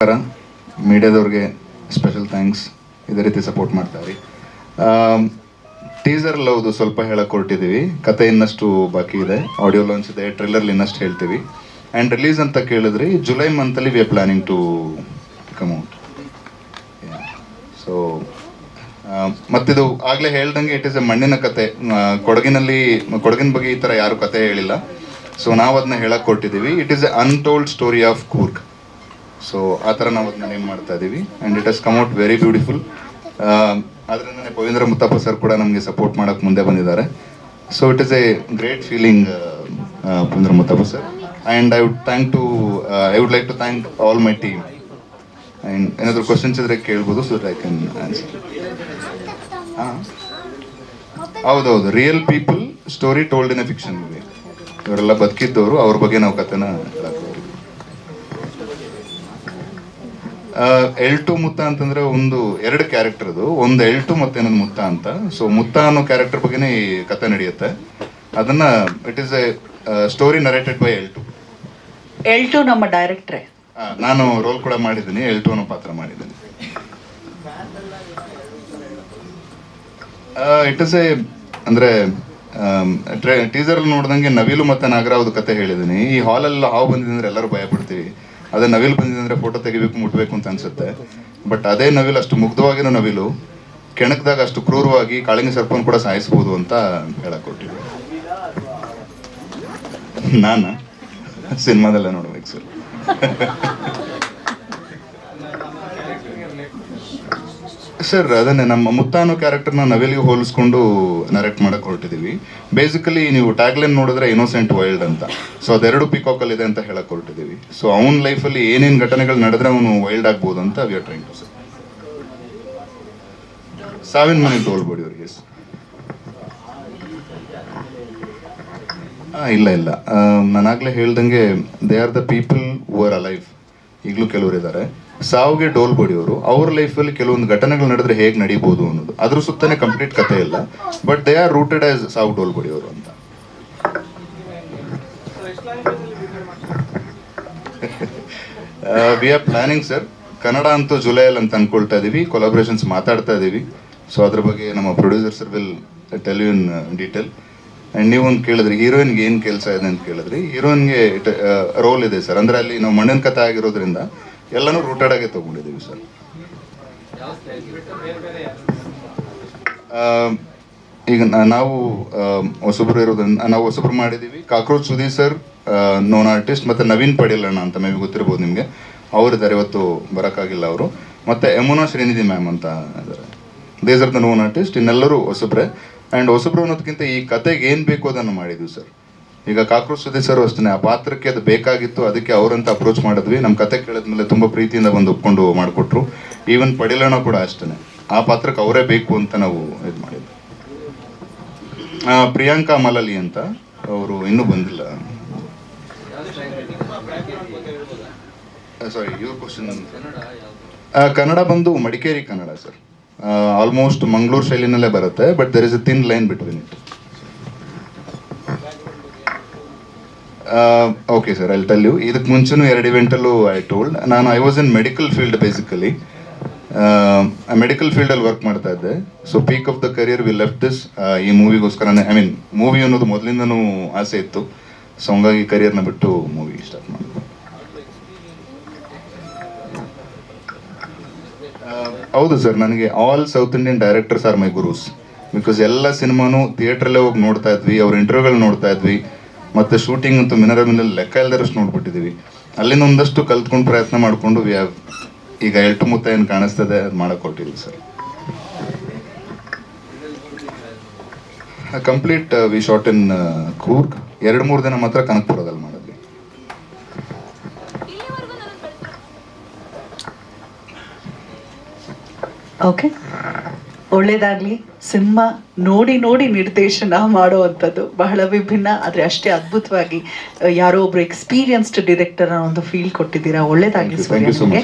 ನಮಸ್ಕಾರ. ಮೀಡಿಯಾದವ್ರಿಗೆ special thanks ಇದೇ ರೀತಿ ಸಪೋರ್ಟ್ ಮಾಡ್ತಾರೆ. ಟೀಸರ್ ಹೌದು ಸ್ವಲ್ಪ ಹೇಳಕ್ಕೆ ಹೊರಟಿದ್ದೀವಿ ಕತೆ ಇನ್ನಷ್ಟು ಬಾಕಿ ಇದೆ. ಆಡಿಯೋ ಲಾಂಚ್ ಇದೆ ಟ್ರೈಲರ್ಲಿ ಇನ್ನಷ್ಟು ಹೇಳ್ತೀವಿ. ಆ್ಯಂಡ್ ರಿಲೀಸ್ ಅಂತ ಕೇಳಿದ್ರಿ July ಮಂತಲ್ಲಿ we are planning to come out so ಮತ್ತಿದು ಆಗಲೇ ಹೇಳ್ದಂಗೆ ಇಟ್ ಇಸ್ ಎ ಮಣ್ಣಿನ ಕತೆ. ಕೊಡಗಿನಲ್ಲಿ, ಕೊಡಗಿನ ಬಗ್ಗೆ ಈ ಥರ ಯಾರು ಕತೆ ಹೇಳಿಲ್ಲ. ಸೊ ನಾವು ಅದನ್ನ ಹೇಳಕ್ಕೆ ಕೊಟ್ಟಿದ್ದೀವಿ it is a untold story of Coorg so ಆ ಥರ ನಾವು ಅದನ್ನ ಏನು ಮಾಡ್ತಾ ಇದ್ದೀವಿ and it has come out very beautiful ಅದರಿಂದನೇ ಪವೀಂದ್ರ ಮುತ್ತಪ್ಪ ಸರ್ ಕೂಡ ನಮಗೆ ಸಪೋರ್ಟ್ ಮಾಡೋಕ್ಕೆ ಮುಂದೆ ಬಂದಿದ್ದಾರೆ. So it is a great feeling Pavindra Muthappa sir and I would thank to I would like to thank all my team and ಏನಾದರೂ questions ಇದ್ರೆ ಕೇಳ್ಬೋದು so I can answer ಹಾಂ? ಹೌದೌದು. Real people story told in a fiction movie ಇವರೆಲ್ಲ ಬದುಕಿದ್ದವರು, ಅವ್ರ ಬಗ್ಗೆ ನಾವು ಕಥೆನ ಹೇಳಕ್ ಟು ಮುತ್ತ ಅಂತಂದ್ರೆ ಒಂದು ಎರಡು ಕ್ಯಾರೆಕ್ಟರ್ ಅದು. ಒಂದು ಎಲ್ ಟು ಮತ್ತೆ ಇನ್ನೊಂದು ಮುತ್ತ ಅಂತ. ಸೊ ಮುತ್ತ ಅನ್ನೋ ಕ್ಯಾರೆಕ್ಟರ್ ಬಗ್ಗೆನೇ ಈ ಕತೆ ನಡೆಯುತ್ತೆ. ಅದನ್ನ it is a story narrated by L two L two ನಮ್ಮ ಡೈರೆಕ್ಟ್ರೆ ನಾನು ರೋಲ್ ಕೂಡ ಮಾಡಿದ್ದೀನಿ. ಎಲ್ ಟು ಅನ್ನೋ ಪಾತ್ರ ಮಾಡಿದ್ದೀನಿ. ಇಟ್ ಇಸ್ ಎ ಅಂದ್ರೆ ಟೀಸರ್ ನೋಡ್ದಂಗೆ ನವಿಲು ಮತ್ತೆ ನಾಗರಾವ್ದು ಕತೆ ಹೇಳಿದ್ದೀನಿ. ಈ ಹಾಲಲ್ಲಿ ಹಾವು ಬಂದಿದೆ ಅಂದ್ರೆ ಎಲ್ಲರೂ ಭಯ ಪಡ್ತೀವಿ. ಅದೇ ನವಿಲು ಬಂದಿದೆ ಅಂದ್ರೆ ಫೋಟೋ ತೆಗಿಬೇಕು, ಮುಟ್ಬೇಕು ಅಂತ ಅನ್ಸುತ್ತೆ. ಬಟ್ ಅದೇ ನವಿಲು ಅಷ್ಟು ಮುಗ್ಧವಾಗಿರೋ ನವಿಲು, ಕೆಣಕದಾಗ ಅಷ್ಟು ಕ್ರೂರವಾಗಿ ಕಾಳಿಂಗ ಸರ್ಪನ್ ಕೂಡ ಸಾಯಿಸ್ಬೋದು ಅಂತ ಹೇಳಕ್ ನಾನು ನಾನ? ಸಿನಿಮಾದಲ್ಲೇ ನೋಡ್ಬೇಕು ಸರ್. ಸರ್, ಅದನ್ನೇ ನಮ್ಮ ಮುತ್ತಾನು ಕ್ಯಾರೆಕ್ಟರ್ನ ನವೆಲ್ಗೆ ಹೋಲಿಸ್ಕೊಂಡು ನರೇಟ್ ಮಾಡಕ್ ಹೊರಟಿದೀವಿ. ಬೇಸಿಕಲಿ ನೀವು ಟ್ಯಾಗ್ಲೈನ್ ನೋಡಿದ್ರೆ ಇನೋಸೆಂಟ್ ವೈಲ್ಡ್ ಅಂತ. ಸೊ ಅದೆರಡು ಪಿಕಾಕ್ ಅಲ್ಲಿ ಇದೆ ಅಂತ ಹೇಳಕ್ ಹೊರಟಿದೀವಿ. ಸೊ ಅವನ ಲೈಫಲ್ಲಿ ಏನೇನ್ ಘಟನೆಗಳು ನಡೆದ್ರೆ ಅವನು ವೈಲ್ಡ್ ಆಗ್ಬೋದು ಅಂತ we are trying to sir ಸಾವಿನ ಮನೆ ತೋಲ್ಬೇಡಿ ಅವ್ರಿಗೆ. ಇಲ್ಲ ಇಲ್ಲ. ನಾನಾಗಲೇ ಹೇಳ್ದಂಗೆ they are the people are alive ಈಗಲೂ ಕೆಲವರು ಇದ್ದಾರೆ ಸಾವಿಗೆ ಡೋಲ್ ಬಡಿಯೋರು, ಅವ್ರ ಲೈಫಲ್ಲಿ ಕೆಲವೊಂದು ಘಟನೆಗಳು ನಡೆದ್ರೆ ಹೇಗೆ ನಡೀಬೋದು ಅನ್ನೋದು. ಅದ್ರ ಸುತ್ತನೇ ಕಂಪ್ಲೀಟ್ ಕತೆ ಇಲ್ಲ but they are rooted as ಸಾವು ಡೋಲ್ ಬಡಿಯೋರು ಅಂತ. We are planning sir Kannada ಅಂತೂ ಜುಲೈಯಲ್ಲಿ ಅಂತ ಅನ್ಕೊಳ್ತಾ ಇದೀವಿ ಕೊಲಾಬ್ರೇಷನ್ಸ್ ಮಾತಾಡ್ತಾ ಇದೀವಿ. ಸೊ ಅದ್ರ ಬಗ್ಗೆ ನಮ್ಮ producer sir will tell you in detail and ಒಂದು ಕೇಳಿದ್ರಿ ಹೀರೋಯಿನ್ಗೆ ಏನು ಕೆಲಸ ಇದೆ ಅಂತ ಕೇಳಿದ್ರಿ. ಹೀರೋಯಿನ್ಗೆ ರೋಲ್ ಇದೆ ಸರ್ ಅಂದರೆ ಅಲ್ಲಿ ನಾವು ಮಣ್ಣಿನ ಕಥೆ ಆಗಿರೋದ್ರಿಂದ ಎಲ್ಲನೂ ರೂಟೆಡ್ ಆಗಿ ತಗೊಂಡಿದ್ದೀವಿ ಸರ್. ಈಗ ನಾವು ಹೊಸಬ್ರು ಇರೋದ್ರಿಂದ, ನಾವು ಹೊಸಬ್ರು ಮಾಡಿದ್ದೀವಿ. Cockroach Sudeep sir known artist ಮತ್ತು ನವೀನ್ ಪಡೀಲಣ್ಣ ಅಂತ ಮೇ ಬಿ ಗೊತ್ತಿರ್ಬೋದು ನಿಮಗೆ. ಅವರಿದ್ದಾರೆ ಇವತ್ತು, ಬರೋಕ್ಕಾಗಿಲ್ಲ ಅವರು. ಮತ್ತು ಯಮುನಾ ಶ್ರೀನಿಧಿ ಮ್ಯಾಮ್ ಅಂತ ಇದ್ದಾರೆ. These are the known artist ಇನ್ನೆಲ್ಲರೂ ಹೊಸಬ್ರೆ. ಆ್ಯಂಡ್ ಹೊಸಬ್ರು ಅನ್ನೋದಕ್ಕಿಂತ ಈ ಕತೆಗೆ ಏನು ಬೇಕು ಅದನ್ನು ಮಾಡಿದ್ವಿ ಸರ್. ಈಗ ಕಾಕ್ರೋಚ್ ಸುದ್ದಿ ಸರ್ ಅಷ್ಟೇ ಆ ಪಾತ್ರಕ್ಕೆ ಅದು ಬೇಕಾಗಿತ್ತು, ಅದಕ್ಕೆ ಅವರಂತ ಅಪ್ರೋಚ್ ಮಾಡಿದ್ವಿ. ನಮ್ಮ ಕತೆ ಕೇಳಿದ್ಮೇಲೆ ತುಂಬ ಪ್ರೀತಿಯಿಂದ ಬಂದು ಒಪ್ಕೊಂಡು ಮಾಡಿಕೊಟ್ರು. ಈವನ್ ಪಡಿಲಣ ಕೂಡ ಅಷ್ಟೇ ಆ ಪಾತ್ರಕ್ಕೆ ಅವರೇ ಬೇಕು ಅಂತ ನಾವು ಇದು ಮಾಡಿದ್ವಿ ಪ್ರಿಯಾಂಕಾ ಮಲಲಿ ಅಂತ ಅವರು ಇನ್ನೂ ಬಂದಿಲ್ಲ. ಸಾರಿ ಇವ್ರ ಕ್ವಶನ್ ಕನ್ನಡ ಬಂದು ಮಡಿಕೇರಿ ಕನ್ನಡ ಸರ್ ಆಲ್ಮೋಸ್ಟ್ ಮಂಗಳೂರು ಶೈಲಿನಲ್ಲೇ ಬರುತ್ತೆ but there is a thin line between it okay sir I tell you ಇದಕ್ಕೆ ಮುಂಚೆನೂ ಎರಡು ಇವೆಂಟಲ್ಲೂ ಐ ಟೋಲ್ಡ್ ನಾನು I was in medical field basically medical ಫೀಲ್ಡಲ್ಲಿ ವರ್ಕ್ ಮಾಡ್ತಾ ಇದ್ದೆ. So peak of the career we left this ಈ ಮೂವಿಗೋಸ್ಕರ ಐ ಮೀನ್ ಮೂವಿ ಅನ್ನೋದು ಮೊದಲಿಂದನೂ ಆಸೆ ಇತ್ತು. ಸೊ ಹಂಗಾಗಿ ಕರಿಯರ್ನ ಬಿಟ್ಟು ಮೂವಿ ಸ್ಟಾರ್ಟ್ ಮಾಡಿದೆ. ಹೌದು ಸರ್ ನನಗೆ all South Indian directors are my gurus because ಎಲ್ಲ ಸಿನಿಮಾನು ಥಿಯೇಟ್ರಲ್ಲೇ ಹೋಗಿ ನೋಡ್ತಾ ಇದ್ವಿ, ಅವ್ರ ಇಂಟರ್ವ್ಯೂಗಳು ನೋಡ್ತಾ ಇದ್ವಿ. ಮತ್ತೆ ಶೂಟಿಂಗ್ ಅಂತೂ ಮಿನರ ಮಿನಲ್ಲಿ ಲೆಕ್ಕ ಇಲ್ದರಷ್ಟು ನೋಡ್ಬಿಟ್ಟಿದೀವಿ. ಅಲ್ಲಿಂದ ಒಂದಷ್ಟು ಕಲ್ತ್ಕೊಂಡು ಪ್ರಯತ್ನ ಮಾಡಿಕೊಂಡು ವಿ ಹ್ಯಾವ್ ಈಗ ಎಲ್ಟು ಮುತ್ತ ಏನು ಕಾಣಿಸ್ತದೆ ಅದು ಮಾಡಕ್ sir. Sir complete we shot in Coorg ಎರಡು ಮೂರು ದಿನ ಮಾತ್ರ ಕನಕ್ಪುರದಲ್ಲಿ ಮಾಡಿದ್ವಿ. ಓಕೆ ಒಳ್ಳೇದಾಗ್ಲಿ. ಸಿನಿಮಾ ನೋಡಿ ನೋಡಿ ನಿರ್ದೇಶನ ಮಾಡುವಂಥದ್ದು ಬಹಳ ವಿಭಿನ್ನ. ಆದರೆ ಅಷ್ಟೇ ಅದ್ಭುತವಾಗಿ ಯಾರೋ ಒಬ್ರು ಎಕ್ಸ್ಪೀರಿಯನ್ಸ್ಡ್ ಡಿರೆಕ್ಟರ್ ಅನ್ನೋ ಒಂದು ಫೀಲ್ ಕೊಟ್ಟಿದ್ದೀರಾ. ಒಳ್ಳೇದಾಗ್ಲಿ ಸೂರ್ಯ ನಿಮಗೆ.